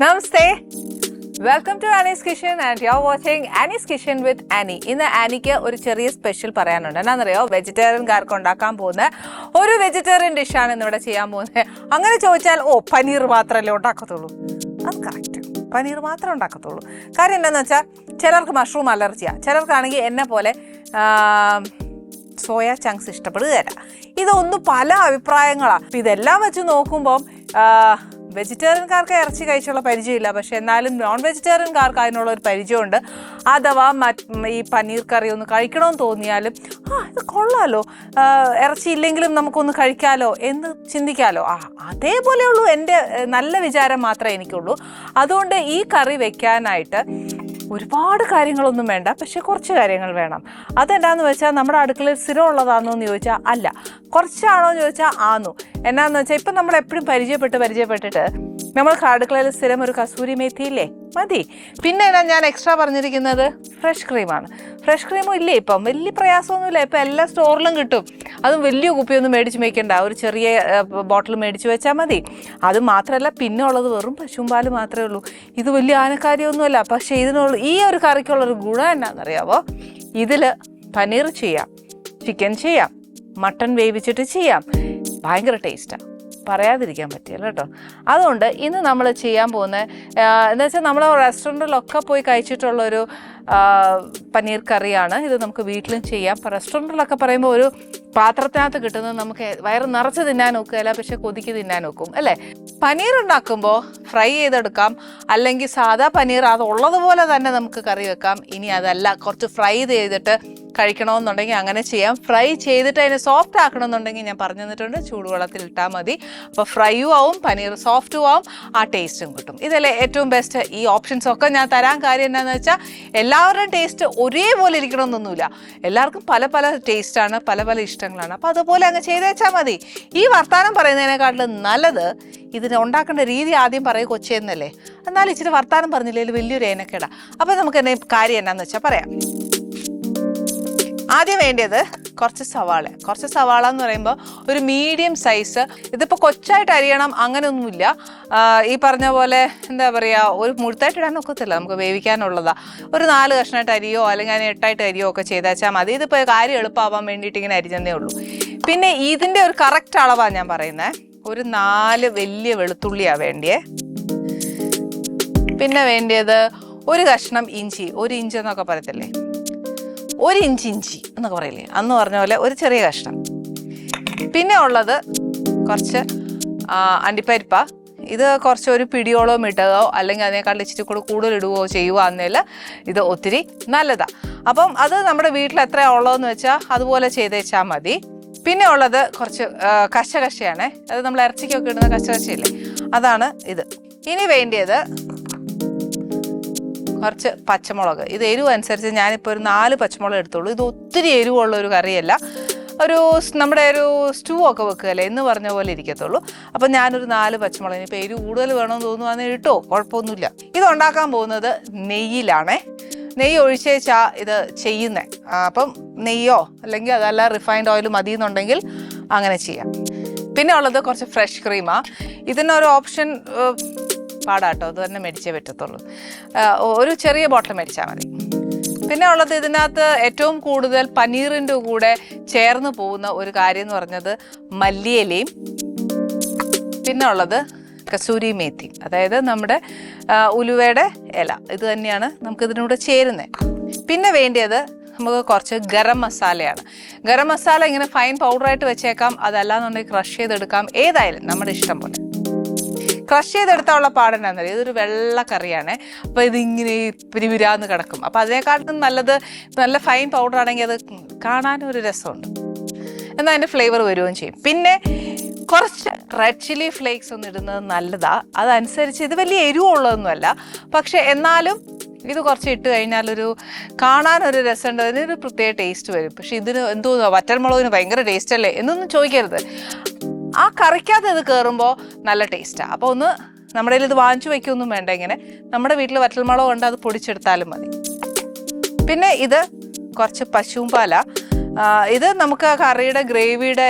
Namaste welcome to Annie's kitchen and you are watching Annie's kitchen with Annie ഇന്ന് ആനിക്ക് ഒരു ചെറിയ special പറയാനുണ്ട്. എന്നാണെന്നറിയോ വെജിറ്റേറിയൻകാർക്ക് ഉണ്ടാക്കാൻ പോകുന്ന ഒരു വെജിറ്റേറിയൻ ഡിഷാണ് ഇന്നിവിടെ ചെയ്യാൻ പോകുന്നത്. അങ്ങനെ ചോദിച്ചാൽ ഓ പനീർ മാത്രമല്ലേ ഉണ്ടാക്കത്തുള്ളൂ? അത് കറക്റ്റ് പനീർ മാത്രമേ ഉണ്ടാക്കത്തുള്ളൂ. കാര്യം എന്താണെന്ന് വെച്ചാൽ ചിലർക്ക് മഷ്റൂം അലർജിയാണ് ചിലർക്കാണെങ്കിൽ എന്നെ പോലെ സോയ ചങ്ക്സ് ഇഷ്ടപ്പെടുകയല്ല ഇതൊന്നും പല അഭിപ്രായങ്ങളാണ് ഇതെല്ലാം വെച്ച് നോക്കുമ്പം വെജിറ്റേറിയൻകാർക്ക് ഇറച്ചി കഴിച്ചുള്ള പരിചയമില്ല പക്ഷെ എന്നാലും നോൺ വെജിറ്റേറിയൻകാർക്ക് അതിനുള്ള ഒരു പരിചയമുണ്ട്. അഥവാ ഈ പനീർ കറി ഒന്ന് കഴിക്കണമെന്ന് തോന്നിയാലും ആ ഇത് കൊള്ളാലോ. ഇറച്ചി ഇല്ലെങ്കിലും നമുക്കൊന്ന് കഴിക്കാലോ എന്ന് ചിന്തിക്കാലോ. ആ അതേപോലെയുള്ളൂ എന്റെ നല്ല വിചാരം മാത്രമേ എനിക്കുള്ളൂ. അതുകൊണ്ട് ഈ കറി വെക്കാനായിട്ട് ഒരുപാട് കാര്യങ്ങളൊന്നും വേണ്ട പക്ഷെ കുറച്ച് കാര്യങ്ങൾ വേണം. അതെന്താണെന്ന് വെച്ചാൽ നമ്മുടെ അടുക്കളയിൽ സ്ഥിരം ഉള്ളതാണോ എന്ന് ചോദിച്ചാൽ അല്ല. കുറച്ചാണോ എന്ന് ചോദിച്ചാൽ ആന്നു. എന്നാന്ന് വെച്ചാൽ ഇപ്പം നമ്മൾ എപ്പോഴും പരിചയപ്പെട്ട് പരിചയപ്പെട്ടിട്ട് നമ്മൾ അടുക്കളയിൽ സ്ഥിരം ഒരു കസൂരി മേത്തി ഇല്ലേ മതി. പിന്നെ എന്നാ ഞാൻ എക്സ്ട്രാ പറഞ്ഞിരിക്കുന്നത്? ഫ്രഷ് ക്രീമാണ് ഫ്രഷ് ക്രീമും ഇല്ലേ ഇപ്പം? വലിയ പ്രയാസമൊന്നുമില്ല. ഇപ്പം എല്ലാ സ്റ്റോറിലും കിട്ടും. അതും വലിയ കുപ്പിയൊന്നും മേടിച്ച് വെക്കണ്ട ഒരു ചെറിയ ബോട്ടിൽ മേടിച്ച് വെച്ചാൽ മതി. അത് മാത്രമല്ല പിന്നെ ഉള്ളത് വെറും പശുമ്പാൽ മാത്രമേ ഉള്ളൂ. ഇത് വലിയ ആനക്കാര്യമൊന്നുമല്ല പക്ഷേ ഇതിനുള്ള ഈ ഒരു കറിക്കുള്ളൊരു ഗുണം എന്നാണെന്നറിയാവോ ഇതിൽ പനീർ ചെയ്യാം ചിക്കൻ ചെയ്യാം മട്ടൺ വേവിച്ചിട്ട് ചെയ്യാം. ഭയങ്കര ടേസ്റ്റാണ് പറയാതിരിക്കാൻ പറ്റില്ല കേട്ടോ. അതുകൊണ്ട് ഇന്ന് നമ്മൾ ചെയ്യാൻ പോകുന്ന എന്ന് വെച്ചാൽ നമ്മൾ റെസ്റ്റോറന്റിലൊക്കെ പോയി കഴിച്ചിട്ടുള്ളൊരു പനീർ കറിയാണ്. ഇത് നമുക്ക് വീട്ടിലും ചെയ്യാം. റെസ്റ്റോറന്റിലൊക്കെ പറയുമ്പോൾ ഒരു പാത്രത്തിനകത്ത് കിട്ടുന്നത് നമുക്ക് വയറ് നിറച്ച് തിന്നാൻ നോക്കുകയല്ല പക്ഷെ കൊതിക്ക് തിന്നാൻ നോക്കും അല്ലേ? പനീർ ഉണ്ടാക്കുമ്പോൾ ഫ്രൈ ചെയ്തെടുക്കാം. അല്ലെങ്കിൽ സാധാ പനീർ അത് ഉള്ളതുപോലെ തന്നെ നമുക്ക് കറി വെക്കാം. ഇനി അതല്ല കുറച്ച് ഫ്രൈ ചെയ്തിട്ട് കഴിക്കണമെന്നുണ്ടെങ്കിൽ അങ്ങനെ ചെയ്യാം. ഫ്രൈ ചെയ്തിട്ട് അതിനെ സോഫ്റ്റ് ആക്കണമെന്നുണ്ടെങ്കിൽ ഞാൻ പറഞ്ഞു തന്നിട്ടുണ്ട് ചൂടുവെള്ളത്തിൽ ഇട്ടാൽ മതി. അപ്പോൾ ഫ്രൈയും ആവും പനീർ സോഫ്റ്റും ആവും ആ ടേസ്റ്റും കിട്ടും. ഇതല്ലേ ഏറ്റവും ബെസ്റ്റ് ഈ ഓപ്ഷൻസ് ഒക്കെ ഞാൻ തരാൻ കാര്യം എന്താണെന്ന് വെച്ചാൽ എല്ലാവരുടെയും ടേസ്റ്റ് ഒരേപോലെ ഇരിക്കണമെന്നൊന്നുമില്ല. എല്ലാവർക്കും പല പല ടേസ്റ്റാണ് പല പല ഇഷ്ടങ്ങളാണ്. അപ്പോൾ അതുപോലെ അങ്ങ് ചെയ്തേച്ചാൽ മതി. ഈ വർത്തമാനം പറയുന്നതിനെക്കാട്ടിലും നല്ലത് ഇതിന് ഉണ്ടാക്കേണ്ട രീതി ആദ്യം പറയും കൊച്ചേന്നല്ലേ എന്നാൽ ഇച്ചിരി വർത്തമാനം പറഞ്ഞില്ലെങ്കിൽ വലിയൊരു ഏനക്കേടാ. അപ്പോൾ നമുക്ക് എന്നെ കാര്യം എന്നാന്ന് വെച്ചാൽ പറയാം. ആദ്യം വേണ്ടത് കുറച്ച് സവാള. കുറച്ച് സവാള എന്ന് പറയുമ്പോൾ ഒരു മീഡിയം സൈസ് ഇതിപ്പോൾ കൊച്ചായിട്ട് അരിയണം അങ്ങനെയൊന്നുമില്ല ഈ പറഞ്ഞ പോലെ എന്താ പറയുക ഒരു മുഴുത്തായിട്ട് ഇടാൻ ഒക്കത്തില്ല. നമുക്ക് വേവിക്കാനുള്ളതാ. ഒരു നാല് കഷ്ണമായിട്ട് അരിയോ അല്ലെങ്കിൽ അതിന് എട്ടായിട്ട് അരിയോ ഒക്കെ ചെയ്താച്ചാൽ മതി. ഇതിപ്പോൾ കാര്യം എളുപ്പമാവാൻ വേണ്ടിയിട്ട് ഇങ്ങനെ അരിഞ്ഞതേ ഉള്ളൂ. പിന്നെ ഇതിന്റെ ഒരു കറക്റ്റ് അളവാണ് ഞാൻ പറയുന്നത് ഒരു നാല് വലിയ വെളുത്തുള്ളിയാണ് വേണ്ടിയേ. പിന്നെ വേണ്ടിയത് ഒരു കഷ്ണം ഇഞ്ചി. ഒരു ഇഞ്ചെന്നൊക്കെ പറയത്തില്ലേ? ഒരു ഇഞ്ച് ഇഞ്ചി എന്നൊക്കെ പറയില്ലേ? അന്ന് പറഞ്ഞ പോലെ ഒരു ചെറിയ കഷ്ണം. പിന്നെ ഉള്ളത് കുറച്ച് അണ്ടിപ്പരിപ്പ. ഇത് കുറച്ച് ഒരു പിടിയോളം ഇട്ടതോ അല്ലെങ്കിൽ അതിനേക്കാൾ ഇച്ചിരി കൂടെ കൂടുതൽ ഇടുകയോ ചെയ്യുകയാണെങ്കിൽ ഇത് ഒത്തിരി നല്ലതാണ് അപ്പം അത് നമ്മുടെ വീട്ടിൽ എത്രയാ ഉള്ളതെന്ന് വെച്ചാൽ അതുപോലെ ചെയ്തേച്ചാൽ മതി. പിന്നെ ഉള്ളത് കുറച്ച് കശകശയാണ്. അത് നമ്മൾ ഇറച്ചിക്കൊക്കെ ഇടുന്ന കശകശയില്ലേ? അതാണ് ഇത്. ഇനി വേണ്ടിയത് കുറച്ച് പച്ചമുളക്. ഇത് എരിവ് അനുസരിച്ച് ഞാനിപ്പോൾ ഒരു നാല് പച്ചമുളക് എടുത്തോളൂ ഇത് ഒത്തിരി എരിവുള്ള ഒരു കറിയല്ല. ഒരു നമ്മുടെ ഒരു സ്റ്റൂ ഒക്കെ വെക്കുകയല്ലേ? എന്ന് പറഞ്ഞ പോലെ ഇരിക്കത്തുള്ളൂ. അപ്പം ഞാനൊരു നാല് പച്ചമുളക് ഇനിയിപ്പോൾ എരിവ് കൂടുതൽ വേണമെന്ന് തോന്നുവാന്ന് ഇട്ടോ? കുഴപ്പമൊന്നുമില്ല. ഇത് ഉണ്ടാക്കാൻ പോകുന്നത് നെയ്യിലാണേ. നെയ്യ് ഒഴിച്ചേച്ചാ ഇത് ചെയ്യുന്നത് അപ്പം നെയ്യോ അല്ലെങ്കിൽ അതല്ല റിഫൈൻഡ് ഓയിൽ മതി എന്നുണ്ടെങ്കിൽ അങ്ങനെ ചെയ്യാം. പിന്നെ ഉള്ളത് കുറച്ച് ഫ്രഷ് ക്രീമാണ് ഇതിനൊരു ഓപ്ഷൻ പാടാട്ടോ അത് തന്നെ മേടിച്ചേ പറ്റത്തുള്ളൂ. ഒരു ചെറിയ ബോട്ടിൽ മേടിച്ചാൽ മതി. പിന്നെ ഉള്ളത് ഇതിനകത്ത് ഏറ്റവും കൂടുതൽ പനീറിന്റെ കൂടെ ചേർന്ന് പോകുന്ന ഒരു കാര്യം എന്ന് പറഞ്ഞത് മല്ലിയിലയും പിന്നെ ഉള്ളത് കസൂരി മേത്തി അതായത് നമ്മുടെ ഉലുവയുടെ ഇല. ഇത് തന്നെയാണ് നമുക്ക് ഇതിനൂടെ ചേരുന്നത് പിന്നെ വേണ്ടിയത് നമുക്ക് കുറച്ച് ഗരം മസാലയാണ്. ഗരം മസാല ഇങ്ങനെ ഫൈൻ പൗഡറായിട്ട് വെച്ചേക്കാം. അതല്ലാന്നുണ്ടെങ്കിൽ ക്രഷ് ചെയ്തെടുക്കാം. ഏതായാലും നമ്മുടെ ഇഷ്ടം പോലെ. ക്രഷ് ചെയ്തെടുത്താനുള്ള പാടെന്നാന്നറിയോ? ഇതൊരു വെള്ള കറിയാണ്. അപ്പോൾ ഇതിങ്ങനെ പിരിവിരാന്ന് കിടക്കും. അപ്പോൾ അതിനേക്കാട്ടും നല്ലത് നല്ല ഫൈൻ പൗഡർ ആണെങ്കിൽ അത് കാണാനും ഒരു രസമുണ്ട്. എന്നാൽ അതിന്റെ ഫ്ലേവർ വരികയും ചെയ്യും. പിന്നെ കുറച്ച് റെഡ് ചില്ലി ഫ്ലേക്സ് ഒന്ന് ഇടുന്നത് നല്ലതാ. അതനുസരിച്ച് ഇത് വലിയ എരിവുള്ളതൊന്നുമല്ല. പക്ഷെ എന്നാലും ഇത് കുറച്ച് ഇട്ട് കഴിഞ്ഞാൽ ഒരു കാണാനൊരു രസമുണ്ട്. അതിനൊരു പ്രത്യേക ടേസ്റ്റ് വരും. പക്ഷെ ഇതിന് എന്തോ വറ്റൽമുളകിന് ഭയങ്കര ടേസ്റ്റ് അല്ലേ? എന്നൊന്നും ചോദിക്കരുത്. ആ കറിക്കകത്ത് ഇത് കയറുമ്പോൾ നല്ല ടേസ്റ്റാണ് അപ്പോൾ ഒന്ന് നമ്മുടെ കയ്യിൽ ഇത് വാങ്ങിച്ചു വയ്ക്കൊന്നും വേണ്ട ഇങ്ങനെ. നമ്മുടെ വീട്ടിൽ വറ്റൽമുളക് ഉണ്ട് അത് പൊടിച്ചെടുത്താലും മതി. പിന്നെ ഇത് കുറച്ച് പശുവും പാല. ഇത് നമുക്ക് കറിയുടെ ഗ്രേവിയുടെ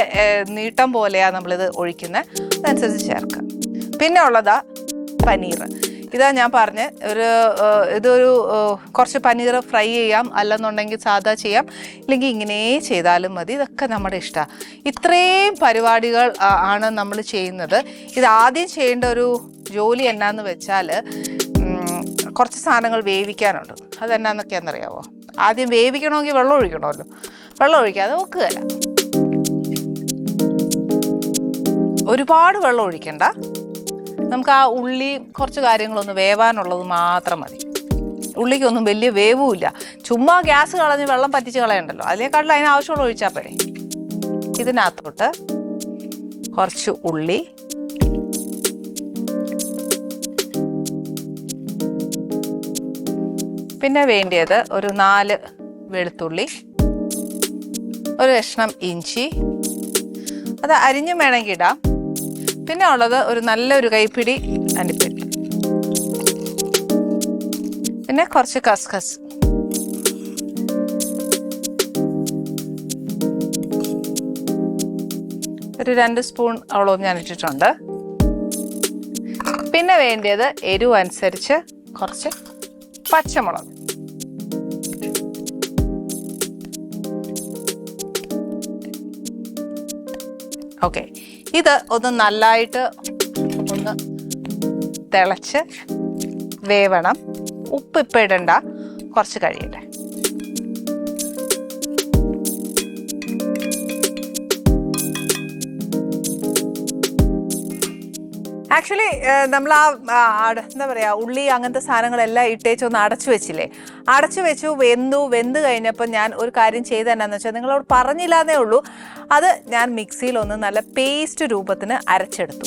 നീട്ടം പോലെയാണ് നമ്മളിത് ഒഴിക്കുന്നത് അതനുസരിച്ച് ചേർക്കുക പിന്നെ ഉള്ളതാ പനീർ ഇതാ ഞാൻ പറഞ്ഞ. ഒരു ഇതൊരു കുറച്ച് പനീർ ഫ്രൈ ചെയ്യാം. അല്ലെന്നുണ്ടെങ്കിൽ സാധാ ചെയ്യാം. ഇല്ലെങ്കിൽ ഇങ്ങനെ ചെയ്താലും മതി. ഇതൊക്കെ നമ്മുടെ ഇഷ്ടമാണ് ഇത്രയും പരിപാടികൾ ആണ് നമ്മൾ ചെയ്യുന്നത്. ഇത് ആദ്യം ചെയ്യേണ്ട ഒരു ജോലി എന്നാന്ന് വെച്ചാൽ കുറച്ച് സാധനങ്ങൾ വേവിക്കാനുണ്ട്. അതെന്നാന്നൊക്കെയാണെന്നറിയാവോ ആദ്യം വേവിക്കണമെങ്കിൽ വെള്ളം ഒഴിക്കണമല്ലോ. വെള്ളം ഒഴിക്കാതെ വെക്കുകയല്ല. ഒരുപാട് വെള്ളം ഒഴിക്കണ്ട. നമുക്ക് ആ ഉള്ളി കുറച്ച് കാര്യങ്ങളൊന്ന് വേവാനുള്ളത് മാത്രം മതി. ഉള്ളിക്കൊന്നും വലിയ വേവുമില്ല. ചുമ്മാ ഗ്യാസ് കളഞ്ഞ് വെള്ളം പറ്റിച്ച് കളയണ്ടല്ലോ. അതിനേക്കാട്ടിൽ അതിന് ആവശ്യമുള്ള ഒഴിച്ചാൽ പോരെ. ഇതിനകത്തോട്ട് കുറച്ച് ഉള്ളി. പിന്നെ വേണ്ടിയത് ഒരു നാല് വെളുത്തുള്ളി. ഒരു കഷ്ണം ഇഞ്ചി. അത് അരിഞ്ഞും വേണമെങ്കിൽ ഇടാം. പിന്നെ ഉള്ളത് ഒരു നല്ലൊരു കൈപ്പിടി അണ്ടിപ്പരി പിന്നെ കുറച്ച് കസ്കസ്. ഒരു രണ്ട് സ്പൂൺ അവളവും ഞാൻ ഇട്ടിട്ടുണ്ട്. പിന്നെ വേണ്ടിയത് എരിവ് അനുസരിച്ച് കുറച്ച് പച്ചമുളക്. ഓക്കെ. ഇത് ഒന്ന് നല്ലതായിട്ട് ഒന്ന് തിളച്ച് വേവണം. ഉപ്പ് ഇപ്പം ഇടണ്ട. കുറച്ച് കഴിയട്ടെ. ആക്ച്വലി നമ്മൾ ആ എന്താ പറയാ ഉള്ളി അങ്ങനത്തെ സാധനങ്ങളെല്ലാം ഇട്ടേച്ച് ഒന്ന് അടച്ചു വെച്ചില്ലേ? അടച്ചു വെച്ചു വെന്തു വെന്ത് കഴിഞ്ഞപ്പോൾ ഞാൻ ഒരു കാര്യം ചെയ്ത് എന്നാന്ന് വെച്ചാൽ നിങ്ങളോട് പറഞ്ഞില്ലാന്നേ ഉള്ളൂ. അത് ഞാൻ മിക്സിയിൽ ഒന്ന് നല്ല പേസ്റ്റ് രൂപത്തിന് അരച്ചെടുത്തു.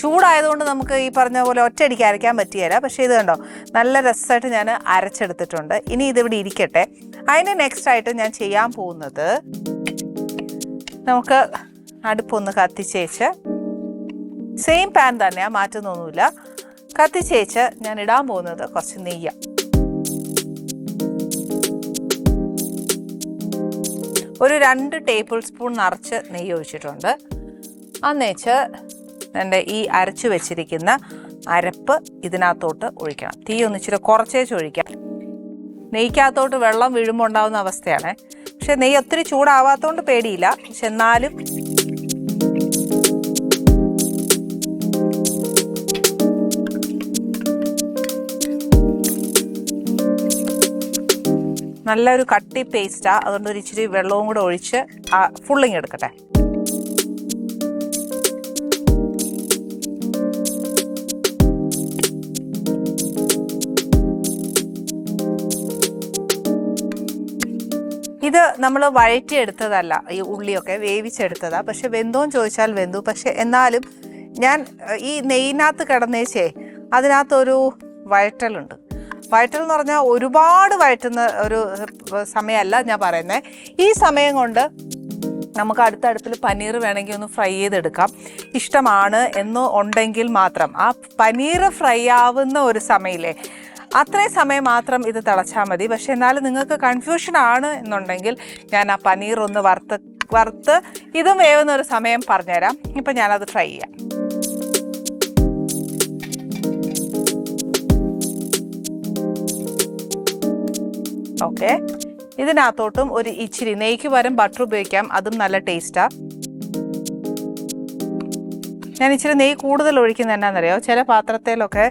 ചൂടായതുകൊണ്ട് നമുക്ക് ഈ പറഞ്ഞ പോലെ ഒറ്റയടിക്ക് അരയ്ക്കാൻ പറ്റിയല്ല പക്ഷേ ഇത് കണ്ടോ നല്ല രസമായിട്ട് ഞാൻ അരച്ചെടുത്തിട്ടുണ്ട്. ഇനി ഇതിവിടെ ഇരിക്കട്ടെ. അതിന് നെക്സ്റ്റ് ആയിട്ട് ഞാൻ ചെയ്യാൻ പോകുന്നത് നമുക്ക് അടുപ്പൊന്ന് കത്തിച്ചേച്ച് സെയിം പാൻ തന്നെയാണ് മാറ്റുന്നൊന്നുമില്ല കത്തിച്ചേച്ച് ഞാൻ ഇടാൻ പോകുന്നത് കുറച്ച് നെയ്യ. ഒരു രണ്ട് ടേബിൾ സ്പൂൺ നിറച്ച് നെയ്യ് ഒഴിച്ചിട്ടുണ്ട്. അന്നേച്ച് എന്റെ ഈ അരച്ചു വെച്ചിരിക്കുന്ന അരപ്പ് ഇതിനകത്തോട്ട് ഒഴിക്കണം. തീ ഒന്ന് ഇച്ചിരി കുറച്ചേച്ച് ഒഴിക്കാം. നെയ്ക്കകത്തോട്ട് വെള്ളം വീഴുമ്പോൾ ഉണ്ടാകുന്ന അവസ്ഥയാണ്. പക്ഷെ നെയ്യ് ഒത്തിരി ചൂടാവാത്തതുകൊണ്ട് പേടിയില്ല. പക്ഷെ എന്നാലും നല്ലൊരു കട്ടി പേസ്റ്റാ. അതുകൊണ്ട് ഒരു ഇച്ചിരി വെള്ളവും കൂടെ ഒഴിച്ച് ആ ഫുള്ളിങ് എടുക്കട്ടെ. ഇത് നമ്മൾ വഴറ്റിയെടുത്തതല്ല ഈ ഉള്ളിയൊക്കെ വേവിച്ചെടുത്തതാണ് പക്ഷെ വെന്തോന്ന് ചോദിച്ചാൽ വെന്തു. പക്ഷെ എന്നാലും ഞാൻ ഈ നെയ്യിനകത്ത് കിടന്നേച്ചേ അതിനകത്തൊരു വഴറ്റലുണ്ട്. വഴറ്റൽ എന്ന് പറഞ്ഞാൽ ഒരുപാട് വയറ്റുന്ന ഒരു സമയമല്ല ഞാൻ പറയുന്നത് ഈ സമയം കൊണ്ട് നമുക്ക് അടുത്ത അടുപ്പിൽ പനീർ വേണമെങ്കിൽ ഒന്ന് ഫ്രൈ ചെയ്തെടുക്കാം. ഇഷ്ടമാണ് എന്ന് ഉണ്ടെങ്കിൽ മാത്രം. ആ പനീർ ഫ്രൈ ആവുന്ന ഒരു സമയമില്ലേ അത്രയും സമയം മാത്രം ഇത് തിളച്ചാൽ മതി. പക്ഷേ എന്നാലും നിങ്ങൾക്ക് കൺഫ്യൂഷൻ ആണ് എന്നുണ്ടെങ്കിൽ ഞാൻ ആ പനീർ ഒന്ന് വറുത്ത് വറുത്ത് ഇതും വേവുന്ന ഒരു സമയം പറഞ്ഞുതരാം. ഇപ്പം ഞാനത് ഫ്രൈ ചെയ്യാം. ഓക്കെ. ഇതിനകത്തോട്ടും ഒരു ഇച്ചിരി നെയ്ക്ക് പകരം ബട്ടർ ഉപയോഗിക്കാം. അതും നല്ല ടേസ്റ്റാ ഞാൻ ഇച്ചിരി നെയ്യ് കൂടുതൽ ഒഴിക്കുന്ന എന്നാണെന്നറിയോ ചില പാത്രത്തിലൊക്കെ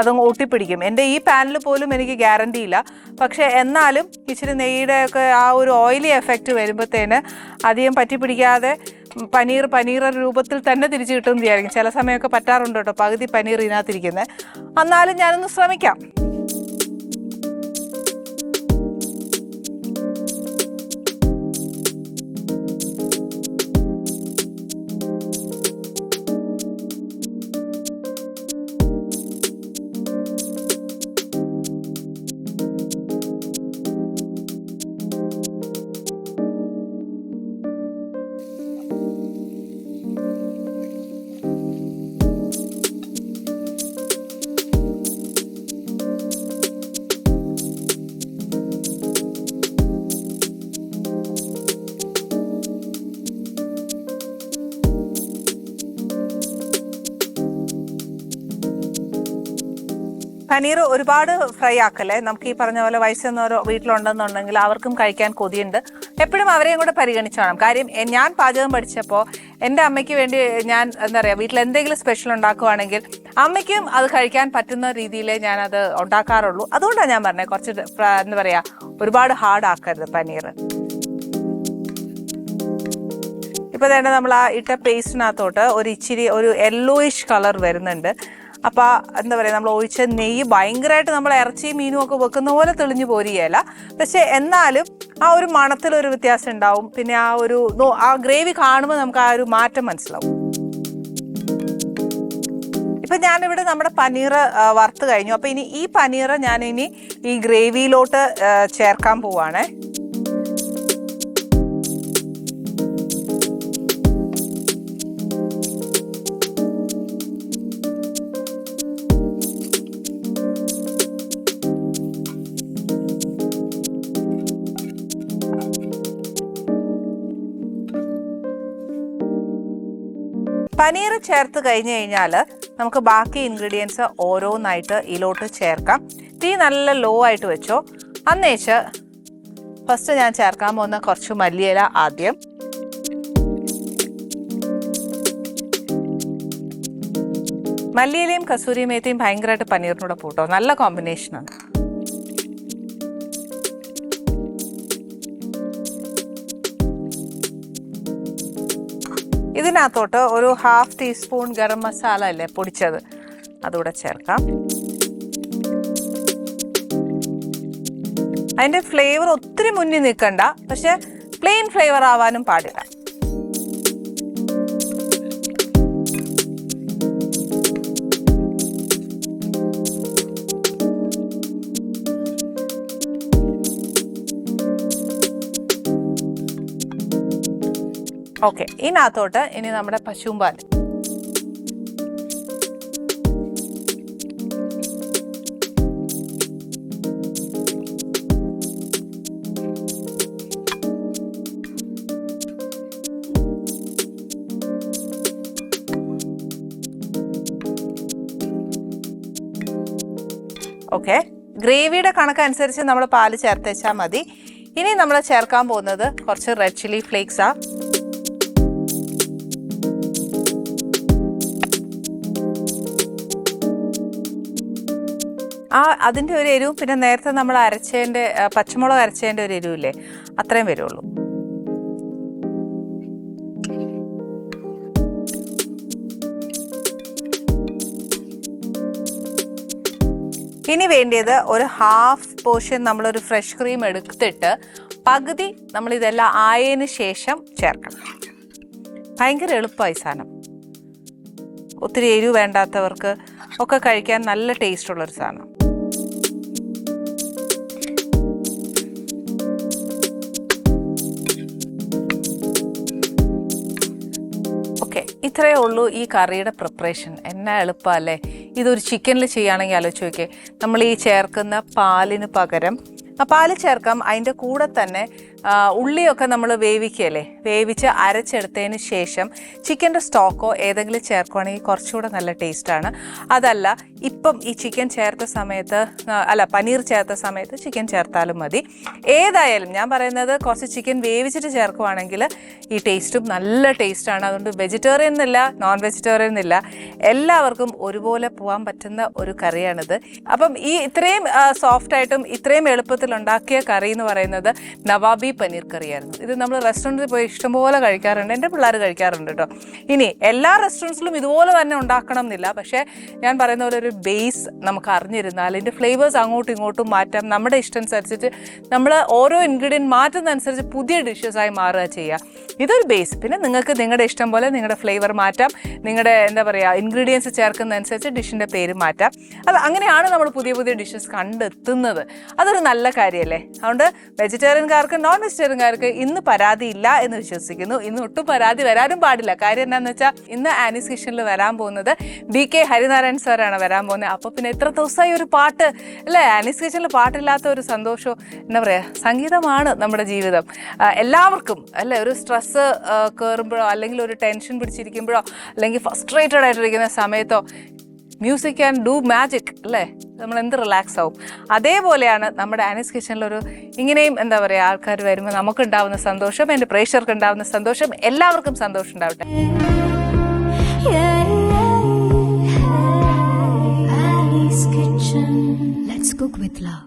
അതങ്ങ് ഒട്ടിപ്പിടിക്കും. എന്റെ ഈ പാനിൽ പോലും എനിക്ക് ഗ്യാരണ്ടി ഇല്ല. പക്ഷേ എന്നാലും ഇച്ചിരി നെയ്യുടെ ഒക്കെ ആ ഒരു ഓയിലി എഫക്റ്റ് വരുമ്പോഴത്തേന് അധികം പറ്റി പിടിക്കാതെ പനീർ പനീർ രൂപത്തിൽ തന്നെ തിരിച്ചു കിട്ടുമെന്ന് വിചാരിക്കും. ചില സമയമൊക്കെ പറ്റാറുണ്ട് കേട്ടോ പകുതി പനീർ ഇതിനകത്തിരിക്കുന്നത് എന്നാലും ഞാനൊന്ന് ശ്രമിക്കാം. പനീർ ഒരുപാട് ഫ്രൈ ആക്കല്ലേ? നമുക്ക് ഈ പറഞ്ഞ പോലെ വയസ്സെന്നോരോ വീട്ടിലുണ്ടെന്നുണ്ടെങ്കിൽ അവർക്കും കഴിക്കാൻ കൊതിയുണ്ട്. എപ്പോഴും അവരെയും കൂടെ പരിഗണിച്ചു വേണം. കാര്യം ഞാൻ പാചകം പഠിച്ചപ്പോൾ എന്റെ അമ്മയ്ക്ക് വേണ്ടി ഞാൻ എന്താ പറയുക വീട്ടിൽ എന്തെങ്കിലും സ്പെഷ്യൽ ഉണ്ടാക്കുവാണെങ്കിൽ അമ്മയ്ക്കും അത് കഴിക്കാൻ പറ്റുന്ന രീതിയിൽ ഞാനത് ഉണ്ടാക്കാറുള്ളൂ. അതുകൊണ്ടാണ് ഞാൻ പറഞ്ഞത് കുറച്ച് എന്താ പറയുക ഒരുപാട് ഹാർഡ് ആക്കരുത് പനീർ. ഇപ്പോൾ തന്നെ നമ്മൾ ആ ഇട്ട പേസ്റ്റിനകത്തോട്ട് ഒരു ഇച്ചിരി ഒരു യെല്ലോയിഷ് കളർ വരുന്നുണ്ട്. അപ്പൊ എന്താ പറയാ നമ്മൾ ഒഴിച്ച നെയ്യ് ഭയങ്കരമായിട്ട് നമ്മൾ ഇറച്ചി മീനും ഒക്കെ വെക്കുന്ന പോലെ തെളിഞ്ഞു പോരുകയല്ല പക്ഷെ എന്നാലും ആ ഒരു മണത്തിൽ ഒരു വ്യത്യാസം ഉണ്ടാവും. പിന്നെ ആ ഒരു ആ ഗ്രേവി കാണുമ്പോൾ നമുക്ക് ആ ഒരു മാറ്റം മനസ്സിലാവും. ഇപ്പം ഞാനിവിടെ നമ്മുടെ പനീർ വറുത്ത് കഴിഞ്ഞു. അപ്പോൾ ഇനി ഈ പനീർ ഞാനിനി ഈ ഗ്രേവിയിലോട്ട് ചേർക്കാൻ പോവാണേ. പനീർ ചേർത്ത് കഴിഞ്ഞ് കഴിഞ്ഞാൽ നമുക്ക് ബാക്കി ഇൻഗ്രീഡിയൻസ് ഓരോന്നായിട്ട് ഇതിലോട്ട് ചേർക്കാം. തീ നല്ല ലോ ആയിട്ട് വെച്ചോ. അന്നേച്ച് ഫസ്റ്റ് ഞാൻ ചേർക്കാൻ പോകുന്ന കുറച്ച് മല്ലിയില ആദ്യം. മല്ലിയിലയും കസൂരി മേത്തിയും ഭയങ്കരമായിട്ട് പനീറിനോട് പൂട്ടോ നല്ല കോമ്പിനേഷനാണ് ഇതിനകത്തോട്ട് ഒരു ഹാഫ് ടീസ്പൂൺ ഗരം മസാല അല്ലേ പൊടിച്ചത്? അതുകൂടെ ചേർക്കാം. അതിന്റെ ഫ്ലേവർ ഒത്തിരി മുന്നിൽ നിൽക്കണ്ട. പക്ഷേ പ്ലെയിൻ ഫ്ലേവർ ആവാനും പാടില്ല. ഓക്കെ ഇതിനകത്തോട്ട് ഇനി നമ്മുടെ പശുവും പാൽ ഓക്കെ ഗ്രേവിയുടെ കണക്കനുസരിച്ച് നമ്മൾ പാൽ ചേർത്തേച്ചാൽ മതി. ഇനി നമ്മൾ ചേർക്കാൻ പോകുന്നത് കുറച്ച് റെഡ് ചില്ലി ഫ്ലേക്സാ. ആ അതിന്റെ ഒരു എരിവും പിന്നെ നേരത്തെ നമ്മൾ അരച്ചതിന്റെ പച്ചമുളക് അരച്ചതിന്റെ ഒരു എരിവില്ലേ? അത്രയും വരുള്ളൂ. ഇനി വേണ്ടിയത് ഒരു ഹാഫ് പോർഷൻ നമ്മളൊരു ഫ്രഷ് ക്രീം എടുത്തിട്ട് പകുതി നമ്മൾ ഇതെല്ലാം ആയതിന് ശേഷം ചേർക്കണം. ഭയങ്കര എളുപ്പമായി സാധനം. ഒത്തിരി എരിവ് വേണ്ടാത്തവർക്ക് ഒക്കെ കഴിക്കാൻ നല്ല ടേസ്റ്റ് ഉള്ളൊരു സാധനം. ഓക്കെ ഇത്രയേ ഉള്ളൂ ഈ കറിയുടെ പ്രിപ്പറേഷൻ എന്നാ എളുപ്പമല്ലേ? ഇതൊരു ചിക്കനിൽ ചെയ്യുകയാണെങ്കിൽ ആലോചിച്ച് നോക്കിയേ. നമ്മൾ ഈ ചേർക്കുന്ന പാലിന് പകരം ആ പാൽ ചേർക്കാം. അതിന്റെ കൂടെ തന്നെ ഉള്ളിയൊക്കെ നമ്മൾ വേവിക്കുകയല്ലേ? വേവിച്ച് അരച്ചെടുത്തതിന് ശേഷം ചിക്കന്റെ സ്റ്റോക്കോ ഏതെങ്കിലും ചേർക്കുകയാണെങ്കിൽ കുറച്ചുകൂടെ നല്ല ടേസ്റ്റാണ്. അതല്ല ഇപ്പം ഈ ചിക്കൻ ചേർത്ത സമയത്ത് അല്ല പനീർ ചേർത്ത സമയത്ത് ചിക്കൻ ചേർത്താലും മതി. ഏതായാലും ഞാൻ പറയുന്നത് കുറച്ച് ചിക്കൻ വേവിച്ചിട്ട് ചേർക്കുവാണെങ്കിൽ ഈ ടേസ്റ്റും നല്ല ടേസ്റ്റാണ്. അതുകൊണ്ട് വെജിറ്റേറിയൻ എന്നില്ല നോൺ വെജിറ്റേറിയൻ എന്നില്ല. എല്ലാവർക്കും ഒരുപോലെ പോകാൻ പറ്റുന്ന ഒരു കറിയാണിത്. അപ്പം ഈ ഇത്രയും സോഫ്റ്റായിട്ടും ഇത്രയും എളുപ്പത്തിൽ ഉണ്ടാക്കിയ കറി എന്ന് പറയുന്നത് നവാബി പനീർ കറിയായിരുന്നു. ഇത് നമ്മൾ റെസ്റ്റോറന്റിൽ പോയി ഇഷ്ടംപോലെ കഴിക്കാറുണ്ട്. എന്റെ പിള്ളേർ കഴിക്കാറുണ്ട് കേട്ടോ. ഇനി എല്ലാ റെസ്റ്റോറന്റ്സിലും ഇതുപോലെ തന്നെ ഉണ്ടാക്കണം എന്നില്ല പക്ഷേ ഞാൻ പറയുന്ന പോലെ ഒരു ബേസ് നമുക്ക് അറിഞ്ഞിരുന്നാൽ ഇതിന്റെ ഫ്ലേവേഴ്സ് അങ്ങോട്ടും ഇങ്ങോട്ടും മാറ്റാം. നമ്മുടെ ഇഷ്ടം അനുസരിച്ചിട്ട് നമ്മൾ ഓരോ ഇൻഗ്രീഡിയന്റ് മാറ്റുന്നതനുസരിച്ച് പുതിയ ഡിഷസ് ആയി മാറുക ചെയ്യുക. ഇതൊരു ബേസ് പിന്നെ നിങ്ങൾക്ക് നിങ്ങളുടെ ഇഷ്ടം പോലെ നിങ്ങളുടെ ഫ്ലേവർ മാറ്റാം. നിങ്ങളുടെ എന്താ പറയുക ഇൻഗ്രീഡിയൻസ് ചേർക്കുന്നതനുസരിച്ച് ഡിഷിന്റെ പേര് മാറ്റാം. അത് അങ്ങനെയാണ് നമ്മൾ പുതിയ പുതിയ ഡിഷസ് കണ്ടെത്തുന്നത്. അതൊരു നല്ല കാര്യമല്ലേ അതുകൊണ്ട് വെജിറ്റേറിയൻകാർക്ക് നോൺ വെജിറ്റേറിയൻകാർക്ക് ഇന്ന് പരാതിയില്ല എന്ന് വിശ്വസിക്കുന്നു. ഇന്ന് ഒട്ടും പരാതി വരാനും പാടില്ല. കാര്യം എന്താണെന്ന് വെച്ചാൽ ഇന്ന് ആനീസ് കിഷനിൽ വരാൻ പോകുന്നത് ബി കെ ഹരിനാരായൺ സാറാണ് വരാൻ പോകുന്നത്. അപ്പോൾ പിന്നെ എത്ര ദിവസമായി ഒരു പാട്ട് അല്ലേ? ആനീസ് കിഷനിൽ പാട്ടില്ലാത്ത ഒരു സന്തോഷവും എന്താ പറയുക സംഗീതമാണ് നമ്മുടെ ജീവിതം. എല്ലാവർക്കും അല്ലേ? ഒരു സ്ട്രെസ് കയറുമ്പോഴോ അല്ലെങ്കിൽ ഒരു ടെൻഷൻ പിടിച്ചിരിക്കുമ്പോഴോ അല്ലെങ്കിൽ ഫസ്ട്രേറ്റഡ് ആയിട്ടിരിക്കുന്ന സമയത്തോ മ്യൂസിക് ആൻഡ് ഡു മാജിക് അല്ലേ? നമ്മൾ എന്ത് റിലാക്സ് ആവും. അതേപോലെയാണ് നമ്മുടെ ആനീസ് കിച്ചണിലൊരു ഇങ്ങനെയും എന്താ പറയുക ആൾക്കാർ വരുമ്പോൾ നമുക്കുണ്ടാവുന്ന സന്തോഷം എന്റെ പ്രേക്ഷകർക്ക് ഉണ്ടാവുന്ന സന്തോഷം എല്ലാവർക്കും സന്തോഷം ഉണ്ടാവട്ടെ. Let's cook with love.